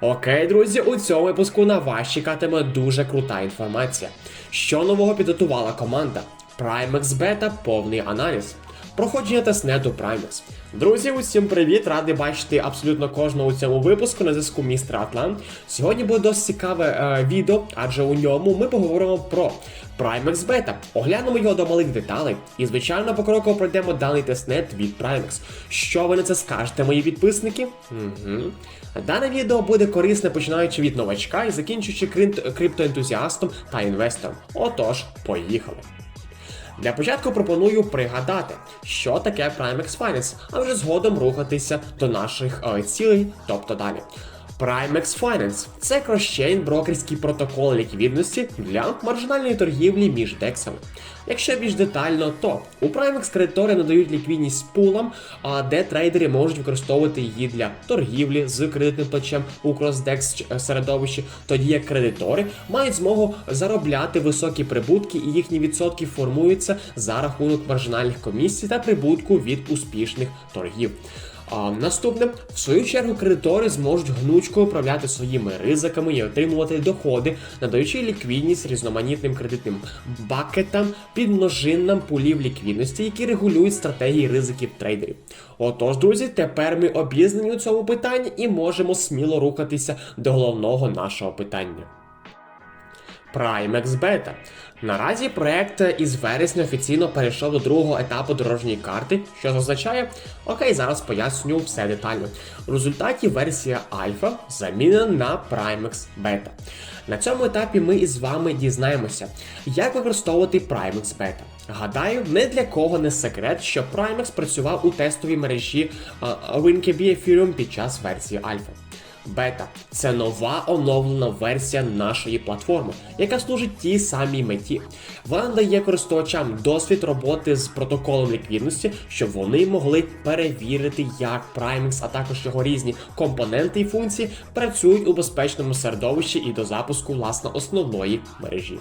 Окей, друзі, у цьому випуску на вас чекатиме дуже крута інформація. Що нового підготувала команда? Primex Beta повний аналіз. Проходження тестнету Primex. Друзі, усім привіт! Радий бачити абсолютно кожного у цьому випуску на зв'язку містер Атлант. Сьогодні буде досить цікаве е, відео, адже у ньому ми поговоримо про Primex Beta. Оглянемо його до малих деталей і, звичайно, покроково пройдемо даний тестнет від Primex. Що ви на це скажете, мої підписники? Угу. Дане відео буде корисне починаючи від новачка і закінчуючи криптоентузіастом та інвестором. Отож, поїхали. Для початку пропоную пригадати, що таке Primex Finance, а вже згодом рухатися до наших е, цілей, тобто далі. Primex Finance – це кросчейн брокерський протокол ліквідності для маржинальної торгівлі між дексами. Якщо більш детально, то у Primex кредитори надають ліквідність пулам, а де трейдери можуть використовувати її для торгівлі з кредитним плечем у CrossDex середовищі, тоді як кредитори мають змогу заробляти високі прибутки, і їхні відсотки формуються за рахунок маржинальних комісій та прибутку від успішних торгів. А наступне, в свою чергу, кредитори зможуть гнучко управляти своїми ризиками і отримувати доходи, надаючи ліквідність різноманітним кредитним бакетам, підмножинам пулів ліквідності, які регулюють стратегії ризиків трейдерів. Отож, друзі, тепер ми обізнані у цьому питанні і можемо сміло рухатися до головного нашого питання. Primex Beta. Наразі проект із вересня офіційно перейшов до другого етапу дорожньої карти, що означає, окей, зараз поясню все детально. У результаті версія Альфа замінена на Primex Beta. На цьому етапі ми із вами дізнаємося, як використовувати Primex Beta. Гадаю, не для кого не секрет, що Primex працював у тестовій мережі WinKB Ethereum під час версії Альфа. Бета це нова оновлена версія нашої платформи, яка служить тій самій меті. Вона дає користувачам досвід роботи з протоколом ліквідності, щоб вони могли перевірити, як Primex, а також його різні компоненти і функції працюють у безпечному середовищі і до запуску власне основної мережі.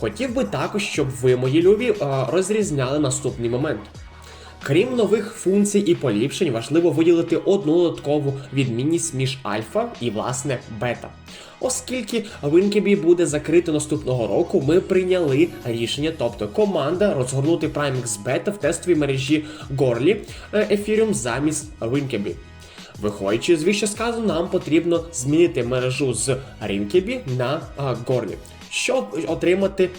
Хотів би також, щоб ви, мої любі, е, розрізняли наступний момент. Крім нових функцій і поліпшень, важливо виділити одну додаткову відмінність між альфа і власне бета. Оскільки WinKB буде закрито наступного року, ми прийняли рішення, тобто команда розгорнути Primex Beta в тестовій мережі Goerli е, Ethereum замість WinKB. Виходячи з вище сказано, нам потрібно змінити мережу з Rinkeby на а, Goerli, щоб отримати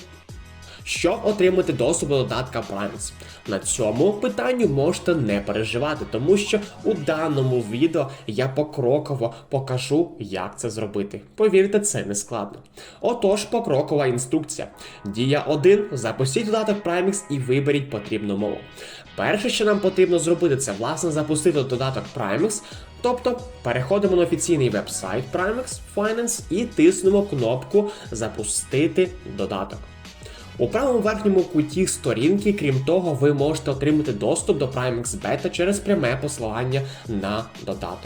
щоб отримати доступ до додатка Primes. На цьому питанню можете не переживати, тому що у даному відео я покроково покажу, як це зробити. Повірте, це не складно. Отож, покрокова інструкція. Дія 1. Запустіть додаток Primex і виберіть потрібну мову. Перше, що нам потрібно зробити, це власне запустити додаток Primex, Тобто переходимо на офіційний веб-сайт Primex Finance і тиснемо кнопку Запустити додаток. У правому верхньому куті сторінки, крім того, ви можете отримати доступ до Primex Beta через пряме посилання на додаток.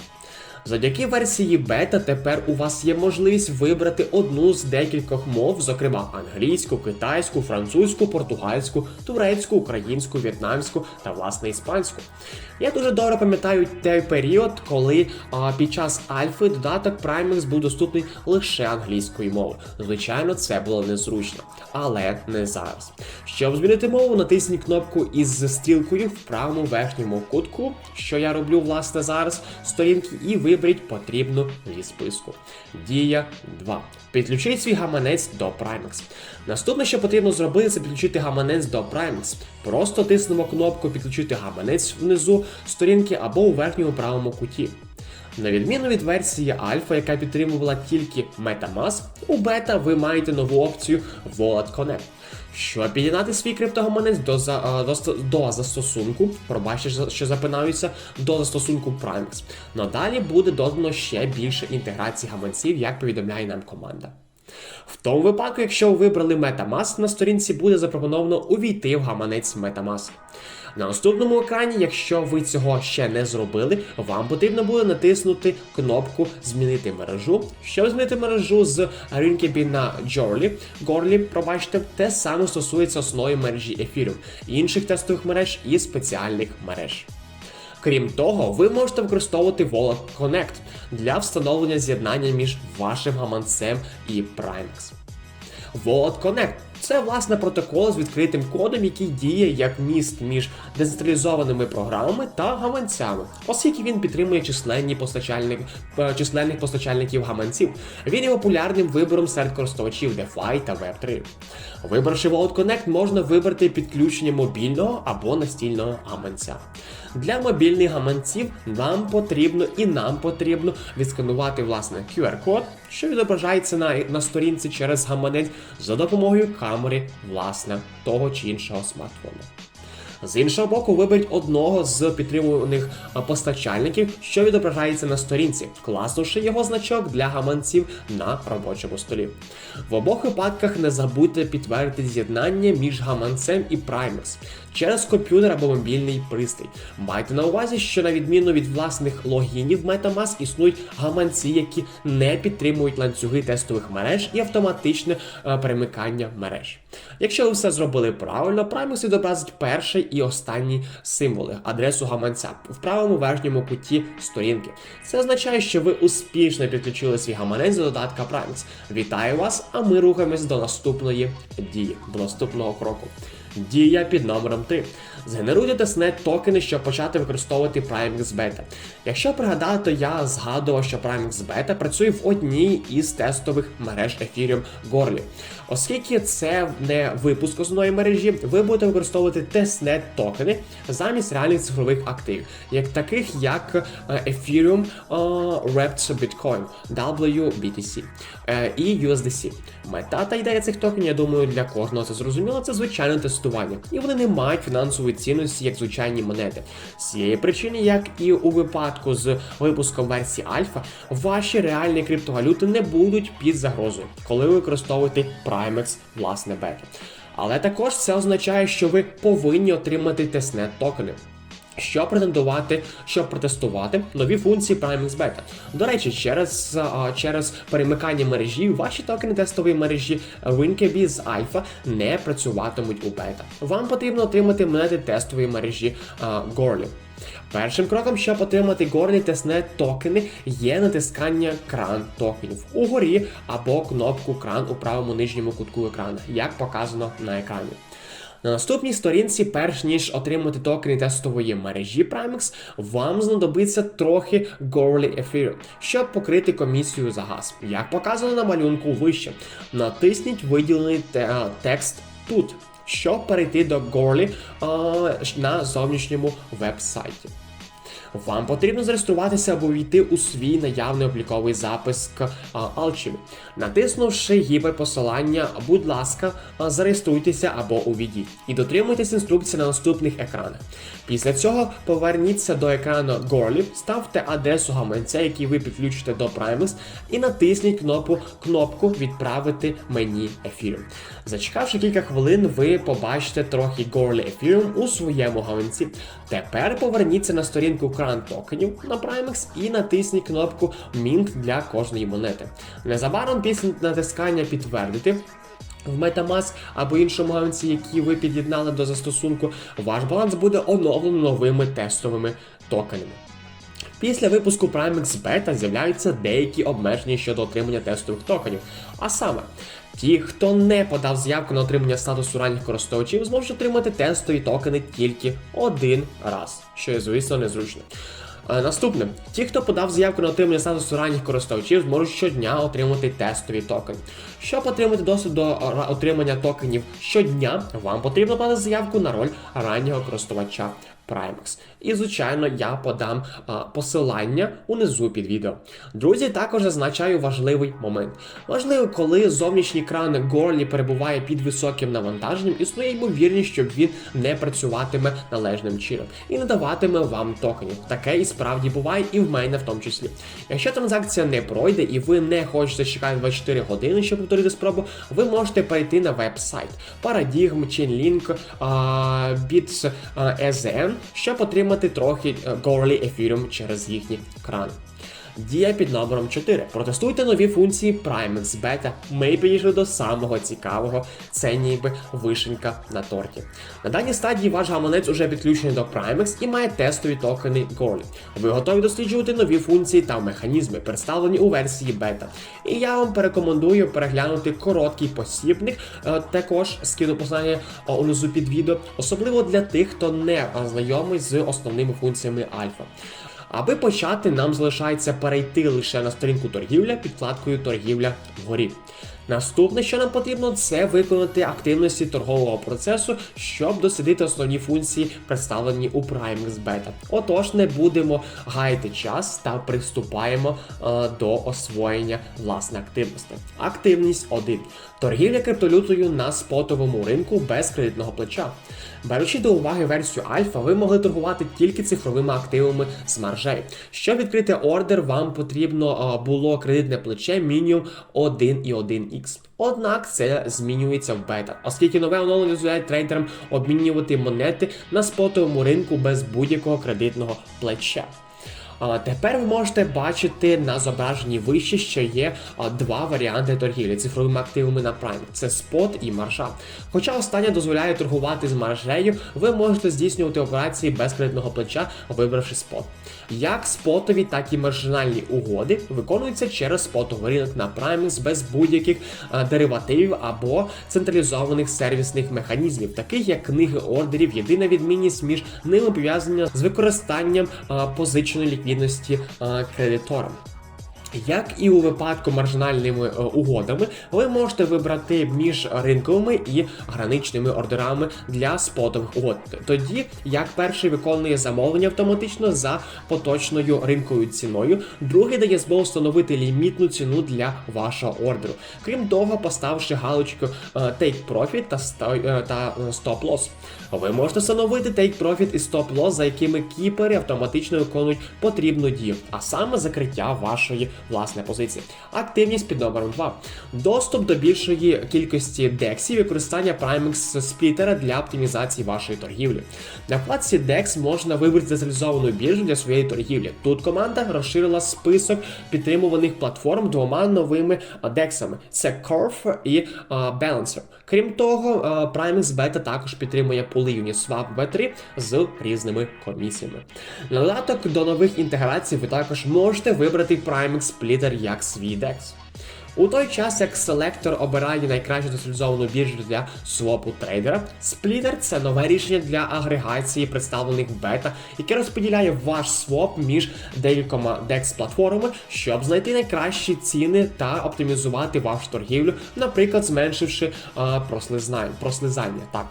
Завдяки версії бета тепер у вас є можливість вибрати одну з декількох мов, зокрема англійську, китайську, французьку, португальську, турецьку, українську, в'єтнамську та власне іспанську. Я дуже добре пам'ятаю той період, коли а, під час альфи додаток Primex був доступний лише англійською мовою. Звичайно, це було незручно, але не зараз. Щоб змінити мову, натисніть кнопку із стрілкою в правому верхньому кутку, що я роблю власне зараз, сторінки, і виберіть потрібну зі списку. Дія 2. Підключіть свій гаманець до Primex. Наступне, що потрібно зробити, це підключити гаманець до Primex. Просто тиснемо кнопку Підключити гаманець внизу сторінки або у верхньому правому куті. На відміну від версії Альфа, яка підтримувала тільки MetaMask, у бета ви маєте нову опцію Wallet Connect. Щоб під'єднати свій криптогаманець до, за, до, до застосунку, пробачте, що запинаюся, до застосунку Primex. Надалі буде додано ще більше інтеграції гаманців, як повідомляє нам команда. В тому випадку, якщо ви вибрали MetaMask, на сторінці буде запропоновано увійти в гаманець MetaMask. На наступному екрані, якщо ви цього ще не зробили, вам потрібно буде натиснути кнопку Змінити мережу. Щоб змінити мережу з Rinkeby на Jorly, Goerli, пробачте, те саме стосується основної мережі Ethereum, інших тестових мереж і спеціальних мереж. Крім того, ви можете використовувати Wallet Connect для встановлення з'єднання між вашим гаманцем і Primex. Wallet Connect це власне протокол з відкритим кодом, який діє як міст між децентралізованими програмами та гаманцями, оскільки він підтримує численні постачальник, е, численних постачальників гаманців. Він є популярним вибором серед користувачів DeFi та Web3. Вибравши Wallet Connect, можна вибрати підключення мобільного або настільного гаманця. Для мобільних гаманців нам потрібно і нам потрібно відсканувати власне QR-код, що відображається на, на сторінці через гаманець за допомогою камери власне того чи іншого смартфону. З іншого боку, виберіть одного з підтримуваних постачальників, що відображається на сторінці, класнувши його значок для гаманців на робочому столі. В обох випадках не забудьте підтвердити з'єднання між гаманцем і Primex через комп'ютер або мобільний пристрій. Майте на увазі, що на відміну від власних логінів MetaMask існують гаманці, які не підтримують ланцюги тестових мереж і автоматичне е, перемикання мереж. Якщо ви все зробили правильно, Primex відобразить перший і останній символи, адресу гаманця в правому верхньому куті сторінки. Це означає, що ви успішно підключили свій гаманець до додатка Primus. Вітаю вас! А ми рухаємось до наступної дії, до наступного кроку. Дія під номером 3. Згенеруйте тестнет токени, щоб почати використовувати Primex Beta. Якщо пригадати, я згадував, що Primex Beta працює в одній із тестових мереж Ethereum Goerli. Оскільки це не випуск основної мережі, ви будете використовувати тестнет токени замість реальних цифрових активів, як таких як е, Ethereum е, Wrapped Bitcoin, WBTC е, і USDC. Мета та ідея цих токенів, я думаю, для кожного це зрозуміло, це звичайне тестування, і вони не мають фінансової цінності як звичайні монети. З цієї причини, як і у випадку з випуском версії Альфа, ваші реальні криптовалюти не будуть під загрозою, коли ви використовуєте Primex власне бета. Але також це означає, що ви повинні отримати тестнет токени. Щоб претендувати, щоб протестувати нові функції Primex Beta. До речі, через через перемикання мережі ваші токени тестової мережі WinKB з Альфа не працюватимуть у бета. Вам потрібно отримати монети тестової мережі а, Goerli. Першим кроком, щоб отримати Goerli тестнет токени, є натискання кран токенів угорі або кнопку кран у правому нижньому кутку екрану, як показано на екрані. На наступній сторінці, перш ніж отримати токени тестової мережі Primex, вам знадобиться трохи Goerli Ethereum, щоб покрити комісію за газ. Як показано на малюнку вище, натисніть виділений текст тут, щоб перейти до Goerli а, на зовнішньому веб-сайті. Вам потрібно зареєструватися або війти у свій наявний обліковий запис Alchemy. Натиснувши гіперпосилання, будь ласка, зареєструйтеся або увійдіть і дотримуйтесь інструкцій на наступних екранах. Після цього поверніться до екрану Goerli, ставте адресу гаманця, який ви підключите до Primex, і натисніть кнопку, кнопку Відправити мені Ethereum. Зачекавши кілька хвилин, ви побачите трохи Goerli Ethereum у своєму гаманці. Тепер поверніться на сторінку кран токенів на Primex і натисніть кнопку Mint для кожної монети. Незабаром після натискання підтвердити. В Metamask або іншому гаманці, які ви під'єднали до застосунку, ваш баланс буде оновлено новими тестовими токенами. Після випуску Primex Beta з'являються деякі обмеження щодо отримання тестових токенів. А саме, ті, хто не подав заявку на отримання статусу ранніх користувачів, зможуть отримати тестові токени тільки один раз, що є, звісно, незручно. Е, Наступне, ті, хто подав заявку на отримання статусу ранніх користувачів, зможуть щодня отримати тестові токени. Щоб отримати доступ до отримання токенів щодня, вам потрібно подати заявку на роль раннього користувача Primex. І, звичайно, я подам а, посилання унизу під відео. Друзі, також зазначаю важливий момент. Важливо, коли зовнішній кран Горлі перебуває під високим навантаженням, існує ймовірність, що він не працюватиме належним чином і не даватиме вам токенів. Таке і справді буває, і в мене в тому числі. Якщо транзакція не пройде і ви не хочете чекати 24 години, щоб повторити спробу, ви можете перейти на веб-сайт Paradigm, Chainlink, а, Bits а, EZN, щоб отримати трохи горлі Goerli Ethereum через їхні крани. Дія під номером 4. Протестуйте нові функції Primex Beta. Ми підійшли до самого цікавого. Це ніби вишенька на торті. На даній стадії ваш гаманець уже підключений до Primex і має тестові токени Gold. Ви готові досліджувати нові функції та механізми, представлені у версії бета. І я вам порекомендую переглянути короткий посібник. е, Також скину посилання е, унизу під відео, особливо для тих, хто не е, знайомий з основними функціями альфа. Аби почати, нам залишається перейти лише на сторінку торгівля під вкладкою торгівля вгорі. Наступне, що нам потрібно, це виконати активності торгового процесу, щоб дослідити основні функції, представлені у Primex Beta. Отож, не будемо гаяти час та приступаємо е, до освоєння власне активності. Активність 1. Торгівля криптовалютою на спотовому ринку без кредитного плеча. Беручи до уваги версію Альфа, ви могли торгувати тільки цифровими активами з маржею. Щоб відкрити ордер, вам потрібно е, було кредитне плече мінімум 1,1x. Однак це змінюється в бета, оскільки нове оновлення дозволяє трейдерам обмінювати монети на спотовому ринку без будь-якого кредитного плеча. Тепер ви можете бачити на зображенні вище, що є два варіанти торгівлі цифровими активами на Prime. Це спот і маржа. Хоча остання дозволяє торгувати з маржею, ви можете здійснювати операції без кредитного плеча, вибравши спот. Як спотові, так і маржинальні угоди виконуються через спотовий ринок на Primex без будь-яких деривативів або централізованих сервісних механізмів, таких як книги ордерів. Єдина відмінність між ними пов'язана з використанням позиченої ліквідності а, кредитором. Як і у випадку маржинальними е, угодами, ви можете вибрати між ринковими і граничними ордерами для спотових угод. Тоді як перший виконує замовлення автоматично за поточною ринковою ціною, другий дає змогу встановити лімітну ціну для вашого ордеру. Крім того, поставивши галочку е, Take Profit та е, Stop Loss. Ви можете встановити Take Profit і Stop Loss, за якими кіпери автоматично виконують потрібну дію, а саме закриття вашої власної позиції. Активність під номером 2. Доступ до більшої кількості дексів і використання Primex сплітера для оптимізації вашої торгівлі. На вкладці DEX можна вибрати децентралізовану біржу для своєї торгівлі. Тут команда розширила список підтримуваних платформ двома новими дексами: це Curve і Balancer. Крім того, а, Primex Beta також підтримує пули Uniswap V3 з різними комісіями. На додаток до нових інтеграцій ви також можете вибрати Primex Splitter як свій DEX. У той час, як селектор обирає найкращу децентралізовану біржу для свопу трейдера, сплітер – це нове рішення для агрегації представлених в бета, яке розподіляє ваш своп між декількома декс-платформами, щоб знайти найкращі ціни та оптимізувати вашу торгівлю, наприклад, зменшивши а, прослизнання, прослизання. Так.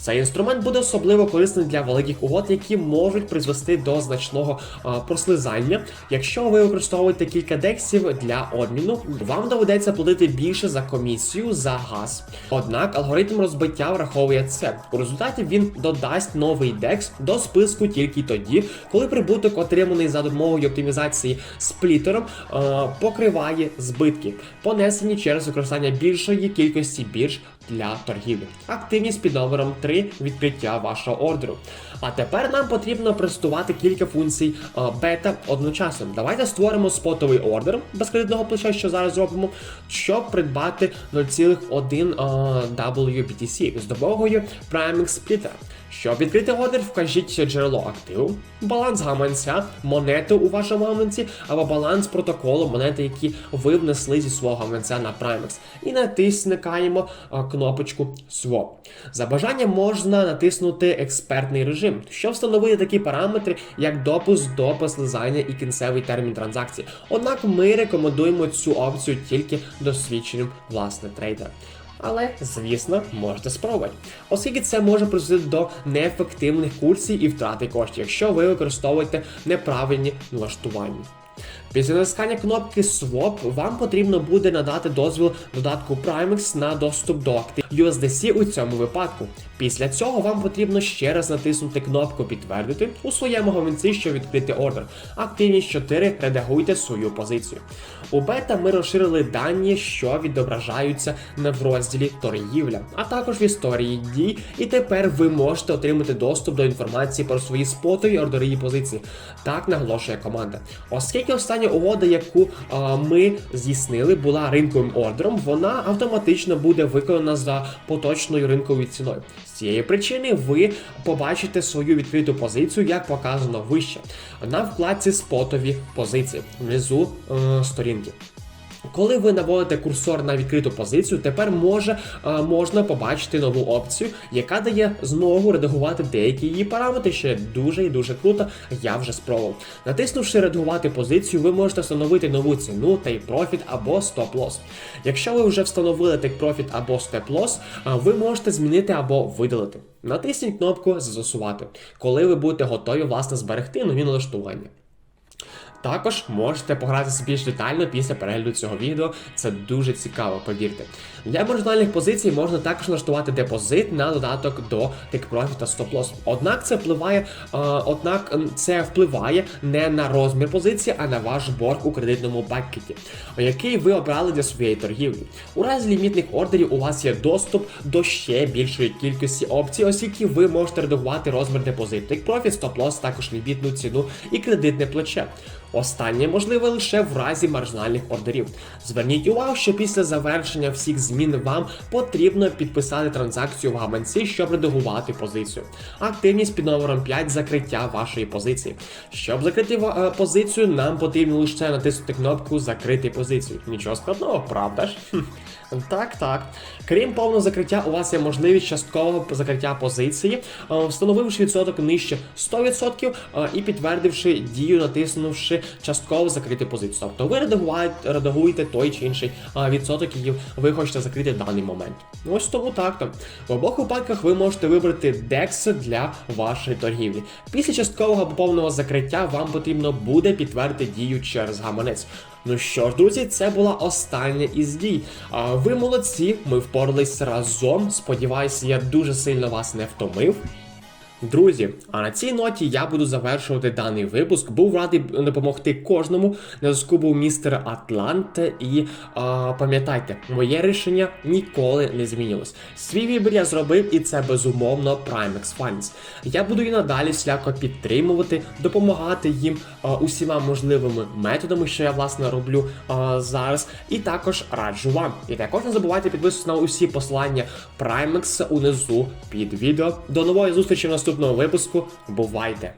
Цей інструмент буде особливо корисним для великих угод, які можуть призвести до значного а, прослизання. Якщо ви використовуєте кілька дексів для обміну, вам доведеться платити більше за комісію за газ. Однак алгоритм розбиття враховує це. У результаті він додасть новий декс до списку тільки тоді, коли прибуток, отриманий за допомогою оптимізації сплітером, а, покриває збитки, понесені через використання більшої кількості бірж для торгівлі. Активність під номером 3 відкриття вашого ордеру. А тепер нам потрібно пристувати кілька функцій бета одночасно. Давайте створимо спотовий ордер без кредитного плеча, що зараз зробимо, щоб придбати 0,1 а, WBTC з допомогою Priming Splitter. Щоб відкрити ордер, вкажіть джерело активу, баланс гаманця, монети у вашому гаманці або баланс протоколу монети, які ви внесли зі свого гаманця на Primex. І натискаємо кнопочку Swap. За бажанням можна натиснути експертний режим, щоб встановити такі параметри, як допуск до послизання і кінцевий термін транзакції. Однак ми рекомендуємо цю опцію тільки досвідченим власне трейдерам. Але, звісно, можете спробувати, оскільки це може призвести до неефективних курсів і втрати коштів, якщо ви використовуєте неправильні налаштування. Після натискання кнопки Swap вам потрібно буде надати дозвіл додатку Primex на доступ до актив USDC у цьому випадку. Після цього вам потрібно ще раз натиснути кнопку Підтвердити у своєму гаманці, щоб відкрити ордер. Активність 4 редагуйте свою позицію. У бета ми розширили дані, що відображаються не в розділі торгівля, а також в історії дій. І тепер ви можете отримати доступ до інформації про свої спотові ордери і позиції. Так наголошує команда. Оскільки остання остання угода, яку а, ми здійснили, була ринковим ордером. Вона автоматично буде виконана за поточною ринковою ціною. З цієї причини ви побачите свою відкриту позицію, як показано вище, на вкладці спотові позиції внизу е, сторінки. Коли ви наводите курсор на відкриту позицію, тепер може, е, можна побачити нову опцію, яка дає змогу редагувати деякі її параметри, що дуже і дуже круто. Я вже спробував. Натиснувши редагувати позицію, ви можете встановити нову ціну, take profit або loss. Якщо ви вже встановили take profit або loss, е, ви можете змінити або видалити. Натисніть кнопку Застосувати, коли ви будете готові власне зберегти нові налаштування. Також можете погратися більш детально після перегляду цього відео. Це дуже цікаво, повірте. Для маржинальних позицій можна також налаштувати депозит на додаток до Profit та Loss. Однак це впливає, е, однак це впливає не на розмір позиції, а на ваш борг у кредитному пакеті, який ви обрали для своєї торгівлі. У разі лімітних ордерів у вас є доступ до ще більшої кількості опцій, оскільки ви можете редагувати розмір депозиту. Stop Loss, також лімітну ціну і кредитне плече. Останнє можливе лише в разі маржинальних ордерів. Зверніть увагу, що після завершення всіх змін вам потрібно підписати транзакцію в гаманці, щоб редагувати позицію. Активність під номером 5 закриття вашої позиції. Щоб закрити е, позицію, нам потрібно лише натиснути кнопку Закрити позицію. Нічого складного, правда ж? Так, так. Крім повного закриття, у вас є можливість часткового закриття позиції, е, встановивши відсоток нижче 100% е, і підтвердивши дію, натиснувши частково закрити позицію. Тобто ви редагуєте, редагуєте той чи інший е, відсоток, який ви хочете закрити в даний момент. Ось тому так то. В обох випадках ви можете вибрати DEX для вашої торгівлі. Після часткового або повного закриття вам потрібно буде підтвердити дію через гаманець. Ну що ж, друзі, це була остання із дій. А ви молодці, ми впорались разом. Сподіваюся, я дуже сильно вас не втомив. Друзі, а на цій ноті я буду завершувати даний випуск. Був радий допомогти кожному. На зв'язку був містер Атлант. І а, пам'ятайте, моє рішення ніколи не змінилось. Свій вибір я зробив, і це безумовно Primex Funds. Я буду і надалі всіляко підтримувати, допомагати їм а, усіма можливими методами, що я власне роблю а, зараз. І також раджу вам. І також не забувайте підписуватися на усі посилання Primex унизу під відео. До нової зустрічі в наступному випуску. Бувайте!